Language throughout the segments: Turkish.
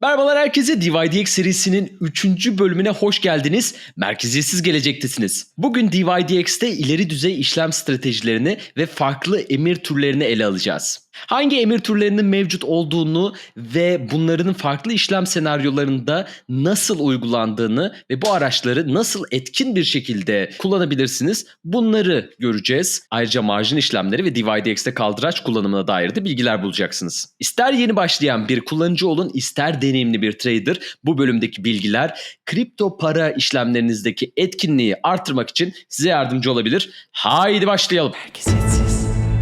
Merhabalar herkese DYDX serisinin 3. bölümüne hoş geldiniz. Merkeziyetsiz gelecektesiniz. Bugün DYDX'te ileri düzey işlem stratejilerini ve farklı emir türlerini ele alacağız. Hangi emir türlerinin mevcut olduğunu ve bunların farklı işlem senaryolarında nasıl uygulandığını ve bu araçları nasıl etkin bir şekilde kullanabilirsiniz bunları göreceğiz. Ayrıca marjin işlemleri ve DYDX'te kaldıraç kullanımına dair de bilgiler bulacaksınız. İster yeni başlayan bir kullanıcı olun, ister deneyimli bir trader bu bölümdeki bilgiler kripto para işlemlerinizdeki etkinliği artırmak için size yardımcı olabilir. Haydi başlayalım.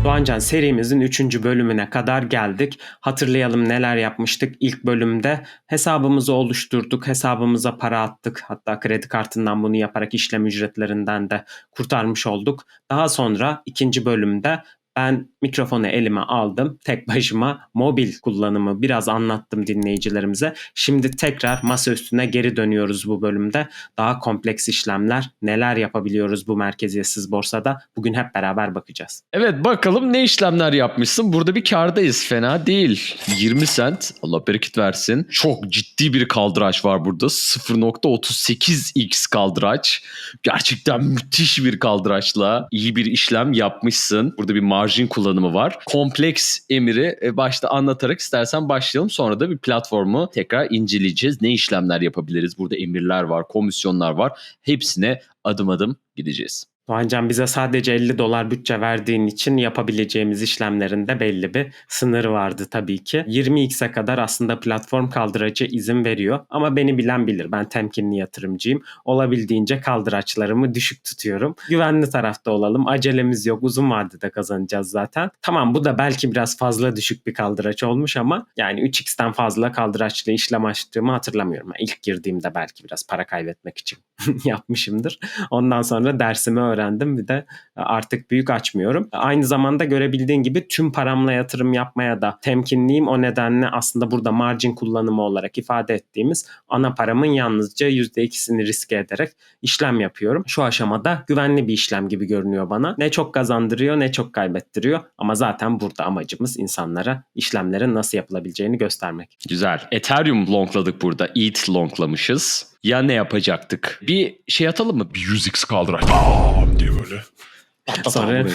Doğancan serimizin 3. bölümüne kadar geldik. Hatırlayalım neler yapmıştık. İlk bölümde hesabımızı oluşturduk, hesabımıza para attık. Hatta kredi kartından bunu yaparak işlem ücretlerinden de kurtarmış olduk. Daha sonra ikinci bölümde ben mikrofonu elime aldım. Tek başıma mobil kullanımı biraz anlattım dinleyicilerimize. Şimdi tekrar masa üstüne geri dönüyoruz bu bölümde. Daha kompleks işlemler, neler yapabiliyoruz bu merkeziyetsiz borsada? Bugün hep beraber bakacağız. Evet bakalım ne işlemler yapmışsın. Burada bir kardayız fena değil. 20 sent Allah bereket versin. Çok ciddi bir kaldıraç var burada. 0.38x kaldıraç. Gerçekten müthiş bir kaldıraçla iyi bir işlem yapmışsın. Burada bir marjin kullanımı var. Kompleks emiri e, başta anlatarak istersen başlayalım. Sonra da bir platformu tekrar inceleyeceğiz. Ne işlemler yapabiliriz? Burada emirler var, komisyonlar var. Hepsine adım adım gideceğiz. Doğancan bize sadece 50 dolar bütçe verdiğin için yapabileceğimiz işlemlerin de belli bir sınırı vardı tabii ki. 20x'e kadar aslında platform kaldıracı izin veriyor ama beni bilen bilir. Ben temkinli yatırımcıyım. Olabildiğince kaldıraçlarımı düşük tutuyorum. Güvenli tarafta olalım. Acelemiz yok. Uzun vadede kazanacağız zaten. Tamam bu da belki biraz fazla düşük bir kaldıraç olmuş ama yani 3x'ten fazla kaldıraçlı işlem açtığımı hatırlamıyorum. İlk girdiğimde belki biraz para kaybetmek için yapmışımdır. Ondan sonra dersimi öğrendim bir de artık büyük açmıyorum. Aynı zamanda görebildiğin gibi tüm paramla yatırım yapmaya da temkinliyim. O nedenle aslında burada margin kullanımı olarak ifade ettiğimiz ana paramın yalnızca %2'sini riske ederek işlem yapıyorum. Şu aşamada güvenli bir işlem gibi görünüyor bana. Ne çok kazandırıyor ne çok kaybettiriyor ama zaten burada amacımız insanlara işlemlerin nasıl yapılabileceğini göstermek. Güzel. Ethereum longladık burada. ETH longlamışız. Ya ne yapacaktık? Bir şey atalım mı? Bir 100x kaldıraç. Bam diye böyle. Sonra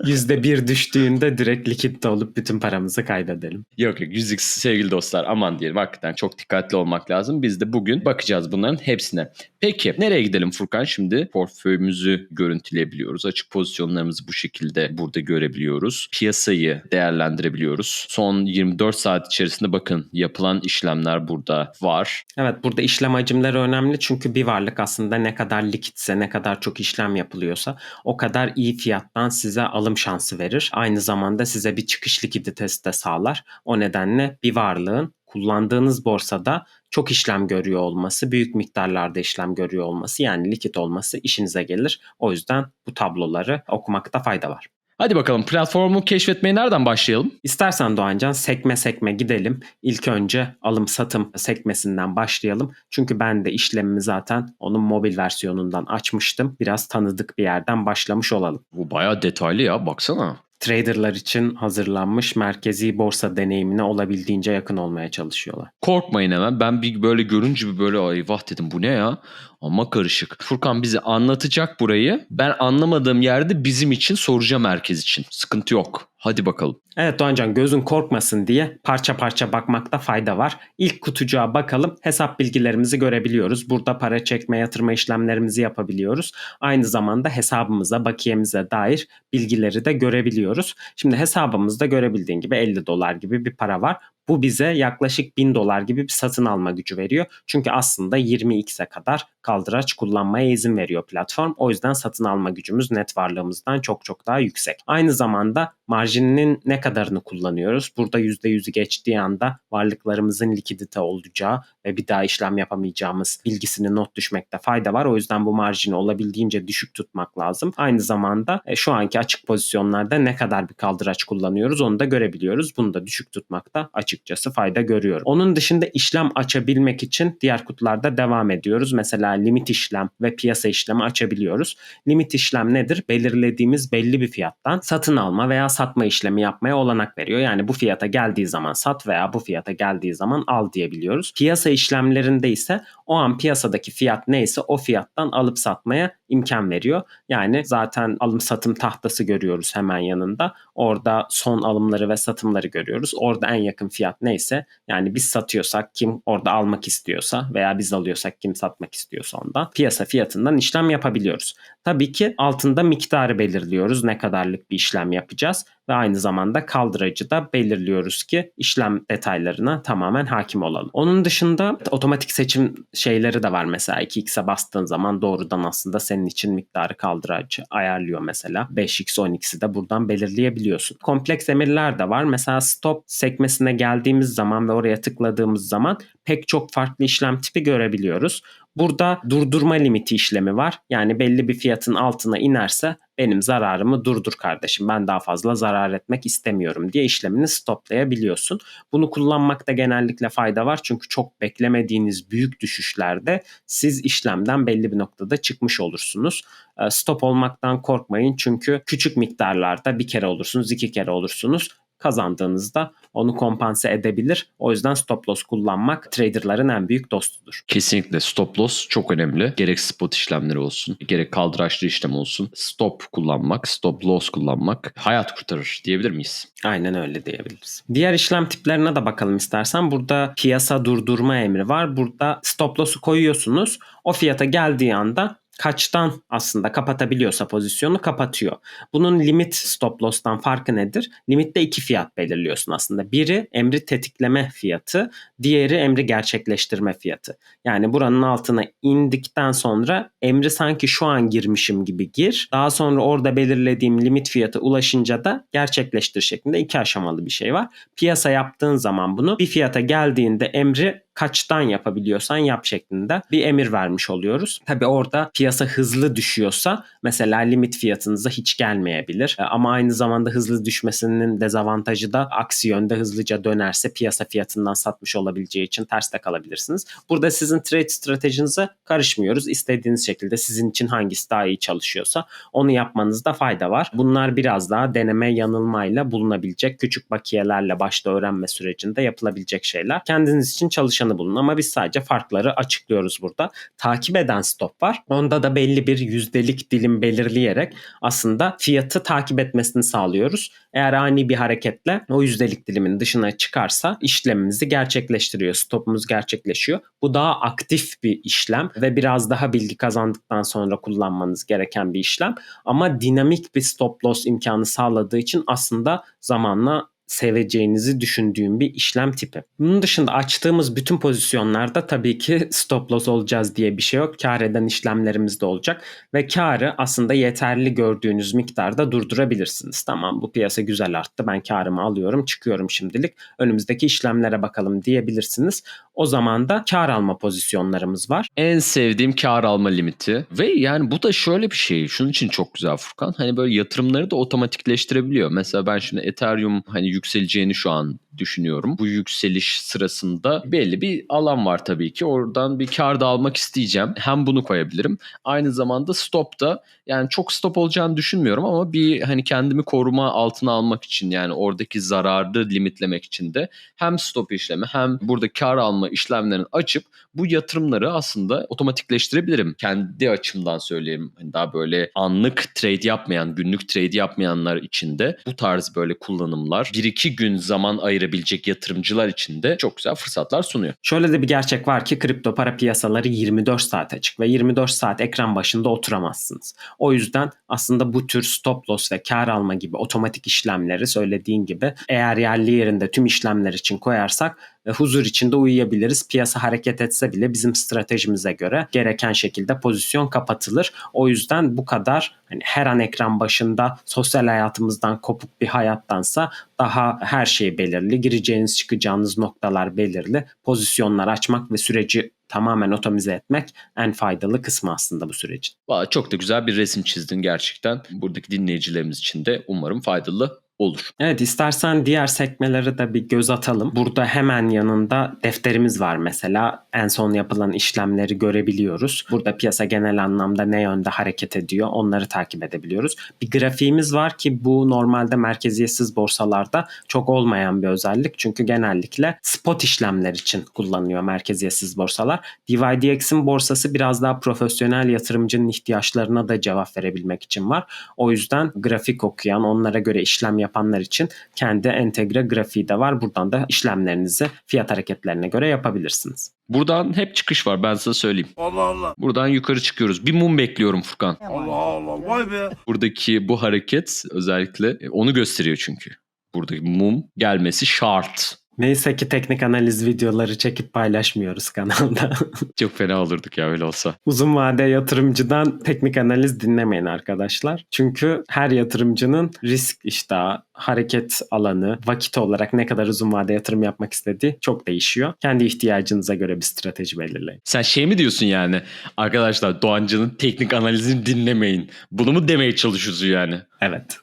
%1 düştüğünde direkt likitte olup bütün paramızı kaybedelim. Yok yok 100x sevgili dostlar aman diyelim hakikaten çok dikkatli olmak lazım. Biz de bugün bakacağız bunların hepsine. Peki nereye gidelim Furkan şimdi? Portföyümüzü görüntüleyebiliyoruz. Açık pozisyonlarımızı bu şekilde burada görebiliyoruz. Piyasayı değerlendirebiliyoruz. Son 24 saat içerisinde bakın yapılan işlemler burada var. Evet burada işlem hacimleri önemli çünkü bir varlık aslında ne kadar likitse ne kadar çok işlem yapılıyorsa o kadar iyi fiyattan size alım şansı verir. Aynı zamanda size bir çıkış likiditesi de sağlar. O nedenle bir varlığın kullandığınız borsada çok işlem görüyor olması, büyük miktarlarda işlem görüyor olması yani likit olması işinize gelir. O yüzden bu tabloları okumakta fayda var. Hadi bakalım platformu keşfetmeye nereden başlayalım? İstersen Doğancan sekme sekme gidelim. İlk önce alım satım sekmesinden başlayalım. Çünkü ben de işlemimi zaten onun mobil versiyonundan açmıştım. Biraz tanıdık bir yerden başlamış olalım. Bu bayağı detaylı ya baksana. Traderlar için hazırlanmış merkezi borsa deneyimine olabildiğince yakın olmaya çalışıyorlar. Korkmayın hemen. Ben bir böyle görünce bir böyle ay vah dedim bu ne ya? Ama karışık. Furkan bize anlatacak burayı. Ben anlamadığım yerde bizim için soracağım herkes için. Sıkıntı yok. Hadi bakalım. Evet Doğancan gözün korkmasın diye parça parça bakmakta fayda var. İlk kutucuğa bakalım. Hesap bilgilerimizi görebiliyoruz. Burada para çekme, yatırma işlemlerimizi yapabiliyoruz. Aynı zamanda hesabımıza, bakiyemize dair bilgileri de görebiliyoruz. Şimdi hesabımızda görebildiğin gibi 50 dolar gibi bir para var. Bu bize yaklaşık 1000 dolar gibi bir satın alma gücü veriyor. Çünkü aslında 20x'e kadar kaldıraç kullanmaya izin veriyor platform. O yüzden satın alma gücümüz net varlığımızdan çok çok daha yüksek. Aynı zamanda marjinin ne kadarını kullanıyoruz? Burada %100'ü geçtiği anda varlıklarımızın likidite olacağı ve bir daha işlem yapamayacağımız bilgisini not düşmekte fayda var. O yüzden bu marjini olabildiğince düşük tutmak lazım. Aynı zamanda e, şu anki açık pozisyonlarda ne kadar bir kaldıraç kullanıyoruz onu da görebiliyoruz. Bunu da düşük tutmakta açık açıkçası fayda görüyorum. Onun dışında işlem açabilmek için diğer kutularda devam ediyoruz. Mesela limit işlem ve piyasa işlemi açabiliyoruz. Limit işlem nedir? Belirlediğimiz belli bir fiyattan satın alma veya satma işlemi yapmaya olanak veriyor. Yani bu fiyata geldiği zaman sat veya bu fiyata geldiği zaman al diyebiliyoruz. Piyasa işlemlerinde ise o an piyasadaki fiyat neyse o fiyattan alıp satmaya imkan veriyor. Yani zaten alım satım tahtası görüyoruz hemen yanında. Orada son alımları ve satımları görüyoruz. Orada en yakın fiyat neyse yani biz satıyorsak kim orada almak istiyorsa veya biz alıyorsak kim satmak istiyorsa ondan piyasa fiyatından işlem yapabiliyoruz. Tabii ki altında miktarı belirliyoruz. Ne kadarlık bir işlem yapacağız ve aynı zamanda kaldıracı da belirliyoruz ki işlem detaylarına tamamen hakim olalım. Onun dışında otomatik seçim şeyleri de var mesela 2x'e bastığın zaman doğrudan aslında senin için miktarı kaldıracı ayarlıyor mesela. 5x 10x'i de buradan belirleyebiliyorsun. Kompleks emirler de var. Mesela stop sekmesine geldiğimiz zaman ve oraya tıkladığımız zaman pek çok farklı işlem tipi görebiliyoruz. Burada durdurma limiti işlemi var. Yani belli bir fiyatın altına inerse benim zararımı durdur kardeşim. Ben daha fazla zarar etmek istemiyorum diye işlemini stoplayabiliyorsun. Bunu kullanmakta genellikle fayda var. Çünkü çok beklemediğiniz büyük düşüşlerde siz işlemden belli bir noktada çıkmış olursunuz. Ee, Stop olmaktan korkmayın çünkü küçük miktarlarda bir kere olursunuz, iki kere olursunuz kazandığınızda onu kompanse edebilir. O yüzden stop loss kullanmak traderların en büyük dostudur. Kesinlikle stop loss çok önemli. Gerek spot işlemleri olsun, gerek kaldıraçlı işlem olsun. Stop kullanmak, stop loss kullanmak hayat kurtarır diyebilir miyiz? Aynen öyle diyebiliriz. Diğer işlem tiplerine de bakalım istersen. Burada piyasa durdurma emri var. Burada stop loss'u koyuyorsunuz. O fiyata geldiği anda kaçtan aslında kapatabiliyorsa pozisyonu kapatıyor. Bunun limit stop loss'tan farkı nedir? Limitte iki fiyat belirliyorsun aslında. Biri emri tetikleme fiyatı, diğeri emri gerçekleştirme fiyatı. Yani buranın altına indikten sonra emri sanki şu an girmişim gibi gir. Daha sonra orada belirlediğim limit fiyatı ulaşınca da gerçekleştir şeklinde iki aşamalı bir şey var. Piyasa yaptığın zaman bunu bir fiyata geldiğinde emri kaçtan yapabiliyorsan yap şeklinde bir emir vermiş oluyoruz. Tabi orada piyasa hızlı düşüyorsa mesela limit fiyatınıza hiç gelmeyebilir. E, Ama aynı zamanda hızlı düşmesinin dezavantajı da aksi yönde hızlıca dönerse piyasa fiyatından satmış olabileceği için terste kalabilirsiniz. Burada sizin trade stratejinize karışmıyoruz. İstediğiniz şekilde sizin için hangisi daha iyi çalışıyorsa onu yapmanızda fayda var. Bunlar biraz daha deneme yanılmayla bulunabilecek küçük bakiyelerle başta öğrenme sürecinde yapılabilecek şeyler. Kendiniz için çalışanı bulun ama biz sadece farkları açıklıyoruz burada. Takip eden stop var. Onda da belli bir yüzdelik dilim belirleyerek aslında fiyatı takip etmesini sağlıyoruz. Eğer ani bir hareketle o yüzdelik dilimin dışına çıkarsa işlemimizi gerçekleştiriyor. Stopumuz gerçekleşiyor. Bu daha aktif bir işlem ve biraz daha bilgi kazandıktan sonra kullanmanız gereken bir işlem. Ama dinamik bir stop loss imkanı sağladığı için aslında zamanla seveceğinizi düşündüğüm bir işlem tipi. Bunun dışında açtığımız bütün pozisyonlarda tabii ki stop loss olacağız diye bir şey yok. Kar eden işlemlerimiz de olacak ve karı aslında yeterli gördüğünüz miktarda durdurabilirsiniz. Tamam bu piyasa güzel arttı ben karımı alıyorum çıkıyorum şimdilik önümüzdeki işlemlere bakalım diyebilirsiniz. O zaman da kar alma pozisyonlarımız var. En sevdiğim kar alma limiti ve yani bu da şöyle bir şey. Şunun için çok güzel Furkan. Hani böyle yatırımları da otomatikleştirebiliyor. Mesela ben şimdi Ethereum hani yükseleceğini şu an düşünüyorum. Bu yükseliş sırasında belli bir alan var tabii ki. Oradan bir kar da almak isteyeceğim. Hem bunu koyabilirim. Aynı zamanda stop da yani çok stop olacağını düşünmüyorum ama bir hani kendimi koruma altına almak için yani oradaki zararı limitlemek için de hem stop işlemi hem burada kar alma işlemlerini açıp bu yatırımları aslında otomatikleştirebilirim. Kendi açımdan söyleyeyim. Hani daha böyle anlık trade yapmayan, günlük trade yapmayanlar için de bu tarz böyle kullanımlar 1-2 gün zaman ayırabilecek yatırımcılar için de çok güzel fırsatlar sunuyor. Şöyle de bir gerçek var ki kripto para piyasaları 24 saat açık ve 24 saat ekran başında oturamazsınız. O yüzden aslında bu tür stop loss ve kar alma gibi otomatik işlemleri söylediğin gibi eğer yerli yerinde tüm işlemler için koyarsak huzur içinde uyuyabiliriz. Piyasa hareket etse bile bizim stratejimize göre gereken şekilde pozisyon kapatılır. O yüzden bu kadar hani her an ekran başında sosyal hayatımızdan kopuk bir hayattansa daha her şey belirli. Gireceğiniz çıkacağınız noktalar belirli. Pozisyonlar açmak ve süreci tamamen otomize etmek en faydalı kısmı aslında bu sürecin. Çok da güzel bir resim çizdin gerçekten. Buradaki dinleyicilerimiz için de umarım faydalı olur. Evet istersen diğer sekmelere de bir göz atalım. Burada hemen yanında defterimiz var mesela. En son yapılan işlemleri görebiliyoruz. Burada piyasa genel anlamda ne yönde hareket ediyor onları takip edebiliyoruz. Bir grafiğimiz var ki bu normalde merkeziyetsiz borsalarda çok olmayan bir özellik. Çünkü genellikle spot işlemler için kullanılıyor merkeziyetsiz borsalar. DYDX'in borsası biraz daha profesyonel yatırımcının ihtiyaçlarına da cevap verebilmek için var. O yüzden grafik okuyan, onlara göre işlem yapanlar için kendi entegre grafiği de var. Buradan da işlemlerinizi fiyat hareketlerine göre yapabilirsiniz. Buradan hep çıkış var ben size söyleyeyim. Allah Allah. Buradan yukarı çıkıyoruz. Bir mum bekliyorum Furkan. Allah Allah. Vay be. Buradaki bu hareket özellikle e, onu gösteriyor çünkü. Buradaki mum gelmesi şart. Neyse ki teknik analiz videoları çekip paylaşmıyoruz kanalda. Çok fena olurduk ya öyle olsa. Uzun vade yatırımcıdan teknik analiz dinlemeyin arkadaşlar. Çünkü her yatırımcının risk iştahı, hareket alanı, vakit olarak ne kadar uzun vade yatırım yapmak istediği çok değişiyor. Kendi ihtiyacınıza göre bir strateji belirleyin. Sen şey mi diyorsun yani? Arkadaşlar Doğancı'nın teknik analizini dinlemeyin. Bunu mu demeye çalışıyorsun yani? Evet.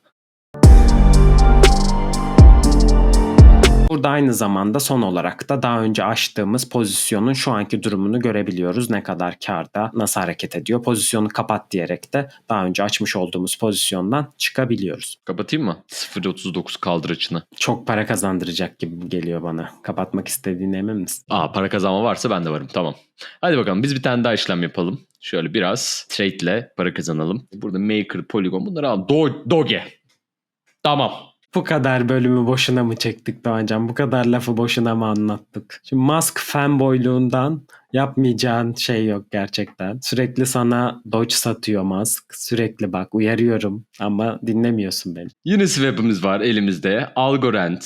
Burada aynı zamanda son olarak da daha önce açtığımız pozisyonun şu anki durumunu görebiliyoruz. Ne kadar karda, nasıl hareket ediyor. Pozisyonu kapat diyerek de daha önce açmış olduğumuz pozisyondan çıkabiliyoruz. Kapatayım mı? 0.39 kaldıraçını. Çok para kazandıracak gibi geliyor bana. Kapatmak istediğine emin misin? Aa para kazanma varsa ben de varım. Tamam. Hadi bakalım biz bir tane daha işlem yapalım. Şöyle biraz trade ile para kazanalım. Burada Maker, Polygon bunları al. Do Doge. Tamam. Bu kadar bölümü boşuna mı çektik Doğancan? Bu kadar lafı boşuna mı anlattık? Şimdi Musk fanboyluğundan yapmayacağın şey yok gerçekten. Sürekli sana Doge satıyor Musk. Sürekli bak uyarıyorum ama dinlemiyorsun beni. Uniswap'ımız var elimizde. Algorand,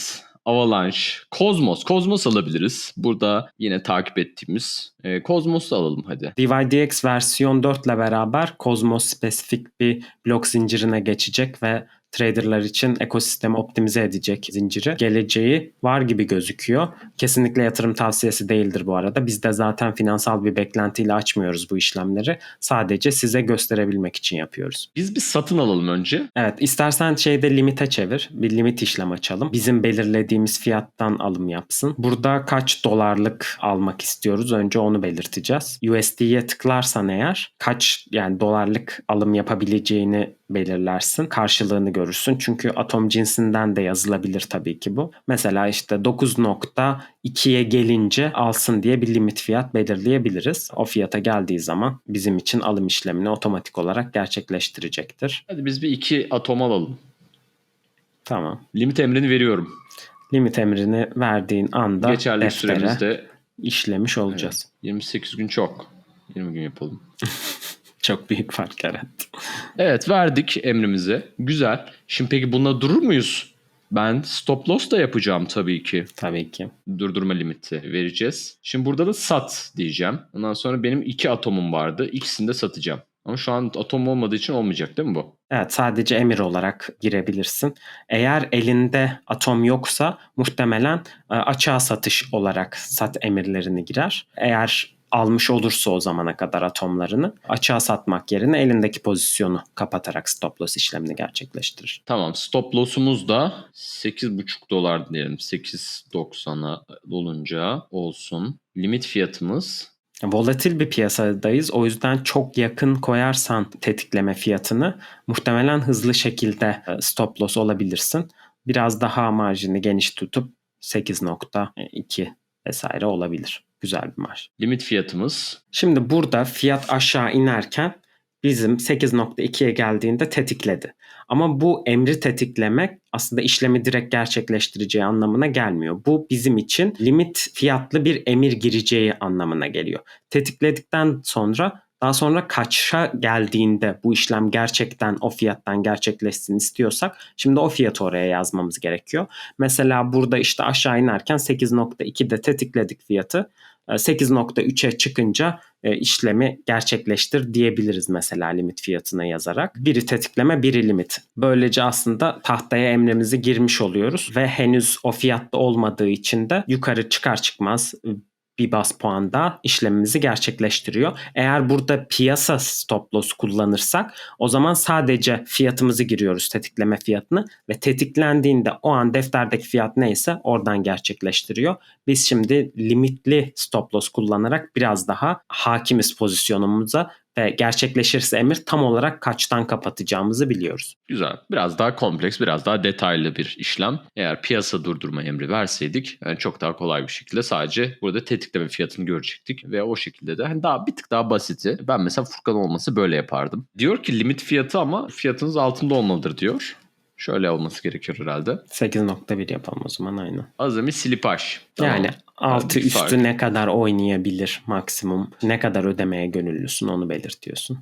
Avalanche, Cosmos. Cosmos alabiliriz. Burada yine takip ettiğimiz e, Cosmos'u alalım hadi. DYDX versiyon 4 ile beraber Cosmos spesifik bir blok zincirine geçecek ve traderlar için ekosistemi optimize edecek zinciri geleceği var gibi gözüküyor. Kesinlikle yatırım tavsiyesi değildir bu arada. Biz de zaten finansal bir beklentiyle açmıyoruz bu işlemleri. Sadece size gösterebilmek için yapıyoruz. Biz bir satın alalım önce. Evet istersen şeyde limite çevir. Bir limit işlem açalım. Bizim belirlediğimiz fiyattan alım yapsın. Burada kaç dolarlık almak istiyoruz? Önce onu belirteceğiz. USD'ye tıklarsan eğer kaç yani dolarlık alım yapabileceğini belirlersin. Karşılığını görürsün. Çünkü atom cinsinden de yazılabilir tabii ki bu. Mesela işte 9.2'ye gelince alsın diye bir limit fiyat belirleyebiliriz. O fiyata geldiği zaman bizim için alım işlemini otomatik olarak gerçekleştirecektir. Hadi biz bir iki atom alalım. Tamam. Limit emrini veriyorum. Limit emrini verdiğin anda Geçerli deftere süremiz de işlemiş olacağız. 28 gün çok. 20 gün yapalım. Çok büyük fark yarattı. Evet verdik emrimizi. Güzel. Şimdi peki buna durur muyuz? Ben stop loss da yapacağım tabii ki. Tabii ki. Durdurma limiti vereceğiz. Şimdi burada da sat diyeceğim. Ondan sonra benim iki atomum vardı. İkisini de satacağım. Ama şu an atom olmadığı için olmayacak değil mi bu? Evet sadece emir olarak girebilirsin. Eğer elinde atom yoksa muhtemelen e, açığa satış olarak sat emirlerini girer. Eğer almış olursa o zamana kadar atomlarını açığa satmak yerine elindeki pozisyonu kapatarak stop loss işlemini gerçekleştirir. Tamam stop loss'umuz da 8,5 dolar diyelim. 8.90'a olunca olsun. Limit fiyatımız Volatil bir piyasadayız. O yüzden çok yakın koyarsan tetikleme fiyatını muhtemelen hızlı şekilde e, stop loss olabilirsin. Biraz daha marjini geniş tutup 8.2 vesaire olabilir. Güzel bir marj. limit fiyatımız Şimdi burada fiyat aşağı inerken bizim 8.2'ye geldiğinde tetikledi. Ama bu emri tetiklemek aslında işlemi direkt gerçekleştireceği anlamına gelmiyor. Bu bizim için limit fiyatlı bir emir gireceği anlamına geliyor. Tetikledikten sonra daha sonra kaça geldiğinde bu işlem gerçekten o fiyattan gerçekleşsin istiyorsak şimdi o fiyatı oraya yazmamız gerekiyor. Mesela burada işte aşağı inerken 8.2'de tetikledik fiyatı. 8.3'e çıkınca e, işlemi gerçekleştir diyebiliriz mesela limit fiyatına yazarak. Biri tetikleme, biri limit. Böylece aslında tahtaya emrimizi girmiş oluyoruz ve henüz o fiyatta olmadığı için de yukarı çıkar çıkmaz bir bas puan daha işlemimizi gerçekleştiriyor. Eğer burada piyasa stop loss kullanırsak o zaman sadece fiyatımızı giriyoruz tetikleme fiyatını ve tetiklendiğinde o an defterdeki fiyat neyse oradan gerçekleştiriyor. Biz şimdi limitli stop loss kullanarak biraz daha hakimiz pozisyonumuza ve gerçekleşirse emir tam olarak kaçtan kapatacağımızı biliyoruz. Güzel. Biraz daha kompleks, biraz daha detaylı bir işlem. Eğer piyasa durdurma emri verseydik yani çok daha kolay bir şekilde sadece burada tetikleme fiyatını görecektik ve o şekilde de hani daha bir tık daha basiti. Ben mesela Furkan olması böyle yapardım. Diyor ki limit fiyatı ama fiyatınız altında olmalıdır diyor. Şöyle olması gerekiyor herhalde. 8.1 yapalım o zaman aynı. Azami silipaj. Yani Tamam. altı bir üstü fark. ne kadar oynayabilir maksimum, ne kadar ödemeye gönüllüsün onu belirtiyorsun.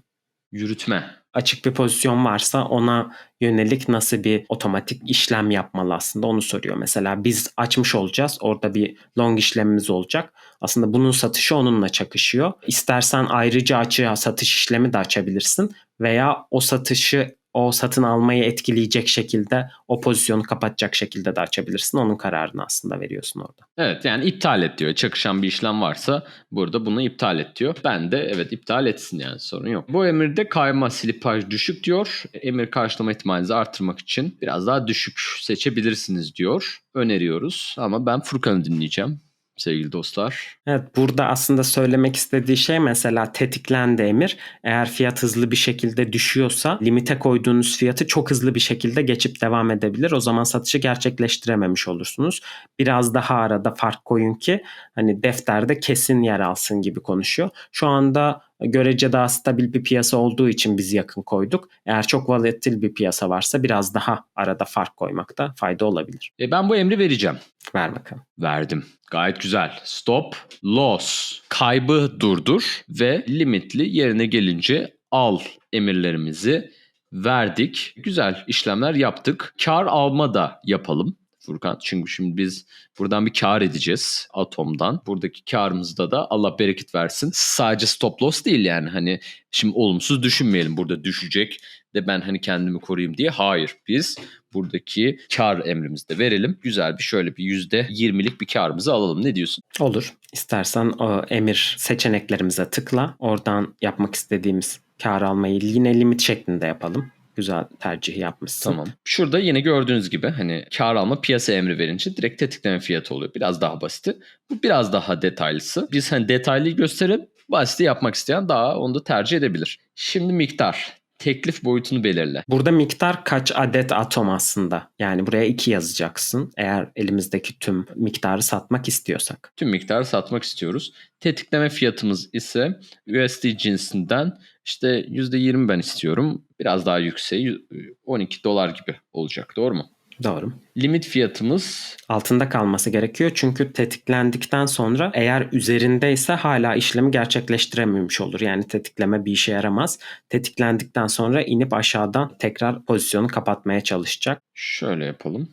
Yürütme. Açık bir pozisyon varsa ona yönelik nasıl bir otomatik işlem yapmalı aslında onu soruyor. Mesela biz açmış olacağız. Orada bir long işlemimiz olacak. Aslında bunun satışı onunla çakışıyor. İstersen ayrıca açığa satış işlemi de açabilirsin veya o satışı o satın almayı etkileyecek şekilde o pozisyonu kapatacak şekilde de açabilirsin. Onun kararını aslında veriyorsun orada. Evet yani iptal et diyor. Çakışan bir işlem varsa burada bunu iptal et diyor. Ben de evet iptal etsin yani sorun yok. Bu emirde kayma silipaj düşük diyor. Emir karşılama ihtimalinizi artırmak için biraz daha düşük seçebilirsiniz diyor. Öneriyoruz ama ben Furkan'ı dinleyeceğim sevgili dostlar. Evet burada aslında söylemek istediği şey mesela tetiklendi emir. Eğer fiyat hızlı bir şekilde düşüyorsa limite koyduğunuz fiyatı çok hızlı bir şekilde geçip devam edebilir. O zaman satışı gerçekleştirememiş olursunuz. Biraz daha arada fark koyun ki hani defterde kesin yer alsın gibi konuşuyor. Şu anda görece daha stabil bir piyasa olduğu için biz yakın koyduk. Eğer çok volatil bir piyasa varsa biraz daha arada fark koymakta fayda olabilir. E ben bu emri vereceğim. Ver bakalım. Verdim. Gayet güzel. Stop, loss, kaybı durdur ve limitli yerine gelince al emirlerimizi verdik. Güzel işlemler yaptık. Kar alma da yapalım. Furkan çünkü şimdi biz buradan bir kar edeceğiz atomdan. Buradaki karımızda da Allah bereket versin. Sadece stop loss değil yani hani şimdi olumsuz düşünmeyelim burada düşecek de ben hani kendimi koruyayım diye. Hayır biz buradaki kar emrimizde verelim. Güzel bir şöyle bir yüzde 20'lik bir karımızı alalım. Ne diyorsun? Olur. İstersen o emir seçeneklerimize tıkla. Oradan yapmak istediğimiz kar almayı yine limit şeklinde yapalım. Güzel tercih yapmışsın. Tamam. Şurada yine gördüğünüz gibi hani kar alma piyasa emri verince direkt tetikleme fiyatı oluyor. Biraz daha basiti. Bu biraz daha detaylısı. Biz hani detaylıyı gösterelim. Basiti yapmak isteyen daha onu da tercih edebilir. Şimdi miktar. Teklif boyutunu belirle. Burada miktar kaç adet atom aslında? Yani buraya 2 yazacaksın. Eğer elimizdeki tüm miktarı satmak istiyorsak. Tüm miktarı satmak istiyoruz. Tetikleme fiyatımız ise USD cinsinden işte %20 ben istiyorum. Biraz daha yükseği 12 dolar gibi olacak. Doğru mu? Doğru. Limit fiyatımız Altında kalması gerekiyor çünkü tetiklendikten sonra eğer üzerindeyse hala işlemi gerçekleştirememiş olur. Yani tetikleme bir işe yaramaz. Tetiklendikten sonra inip aşağıdan tekrar pozisyonu kapatmaya çalışacak. Şöyle yapalım.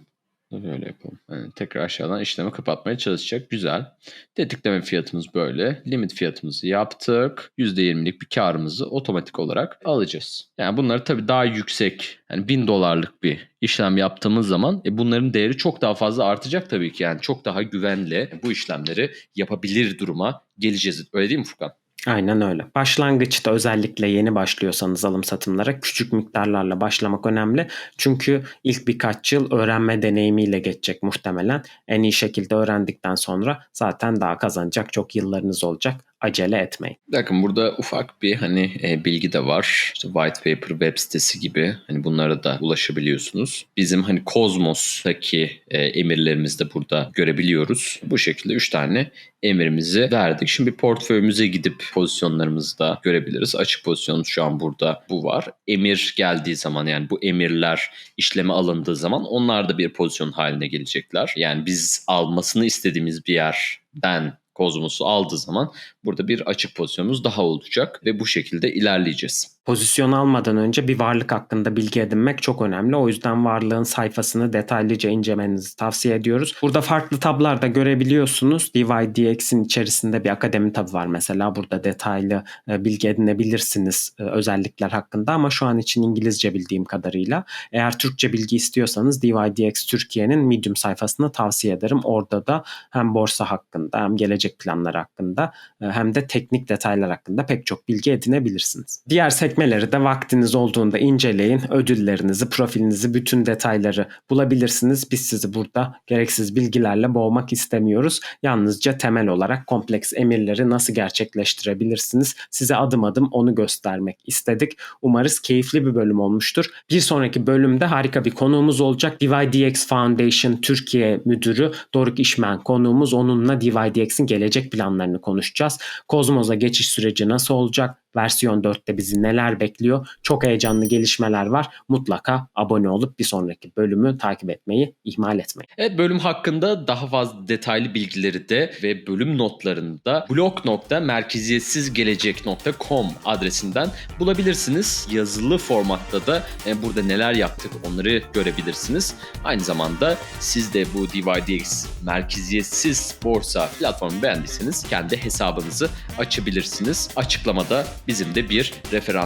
Böyle yapalım. Yani tekrar aşağıdan işlemi kapatmaya çalışacak. Güzel. Tetikleme fiyatımız böyle. Limit fiyatımızı yaptık. %20'lik bir karımızı otomatik olarak alacağız. Yani bunları tabii daha yüksek yani 1000 dolarlık bir işlem yaptığımız zaman e, bunların değeri çok daha fazla artacak tabii ki. Yani çok daha güvenle bu işlemleri yapabilir duruma geleceğiz. Öyle değil mi Furkan? Aynen öyle. Başlangıçta özellikle yeni başlıyorsanız alım satımlara küçük miktarlarla başlamak önemli. Çünkü ilk birkaç yıl öğrenme deneyimiyle geçecek muhtemelen. En iyi şekilde öğrendikten sonra zaten daha kazanacak çok yıllarınız olacak. Acele etmeyin. Bakın burada ufak bir hani e, bilgi de var. İşte white paper web sitesi gibi hani bunlara da ulaşabiliyorsunuz. Bizim hani Cosmos'taki e, emirlerimizi de burada görebiliyoruz. Bu şekilde 3 tane emirimizi verdik. Şimdi portföyümüze gidip pozisyonlarımızı da görebiliriz. Açık pozisyonumuz şu an burada bu var. Emir geldiği zaman yani bu emirler işleme alındığı zaman onlar da bir pozisyon haline gelecekler. Yani biz almasını istediğimiz bir yerden Kozmos'u aldığı zaman burada bir açık pozisyonumuz daha olacak ve bu şekilde ilerleyeceğiz. Pozisyon almadan önce bir varlık hakkında bilgi edinmek çok önemli. O yüzden varlığın sayfasını detaylıca incelemenizi tavsiye ediyoruz. Burada farklı tablarda görebiliyorsunuz. DYDX'in içerisinde bir akademi tabı var mesela. Burada detaylı e, bilgi edinebilirsiniz e, özellikler hakkında ama şu an için İngilizce bildiğim kadarıyla. Eğer Türkçe bilgi istiyorsanız DYDX Türkiye'nin Medium sayfasını tavsiye ederim. Orada da hem borsa hakkında hem gelecek planları hakkında e, hem de teknik detaylar hakkında pek çok bilgi edinebilirsiniz. Diğer sekmeleri de vaktiniz olduğunda inceleyin. Ödüllerinizi, profilinizi, bütün detayları bulabilirsiniz. Biz sizi burada gereksiz bilgilerle boğmak istemiyoruz. Yalnızca temel olarak kompleks emirleri nasıl gerçekleştirebilirsiniz? Size adım adım onu göstermek istedik. Umarız keyifli bir bölüm olmuştur. Bir sonraki bölümde harika bir konuğumuz olacak. DYDX Foundation Türkiye Müdürü Doruk İşmen konuğumuz. Onunla DYDX'in gelecek planlarını konuşacağız. Kozmos'a geçiş süreci nasıl olacak? Versiyon 4'te bizi neler bekliyor? Çok heyecanlı gelişmeler var. Mutlaka abone olup bir sonraki bölümü takip etmeyi ihmal etmeyin. Evet bölüm hakkında daha fazla detaylı bilgileri de ve bölüm notlarını da blog.merkeziyetsizgelecek.com adresinden bulabilirsiniz. Yazılı formatta da e, burada neler yaptık onları görebilirsiniz. Aynı zamanda siz de bu DYDX merkeziyetsiz borsa platformu beğendiyseniz kendi hesabınızı açabilirsiniz. Açıklamada bizim de bir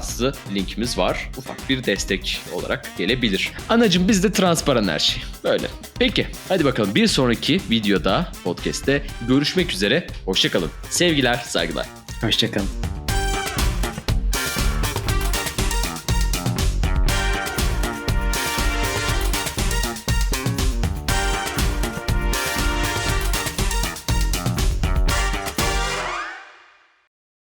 referanslı linkimiz var. Ufak bir destek olarak gelebilir. Anacım bizde transparan her şey. Böyle. Peki hadi bakalım bir sonraki videoda podcast'te görüşmek üzere. Hoşçakalın. Sevgiler, saygılar. Hoşçakalın.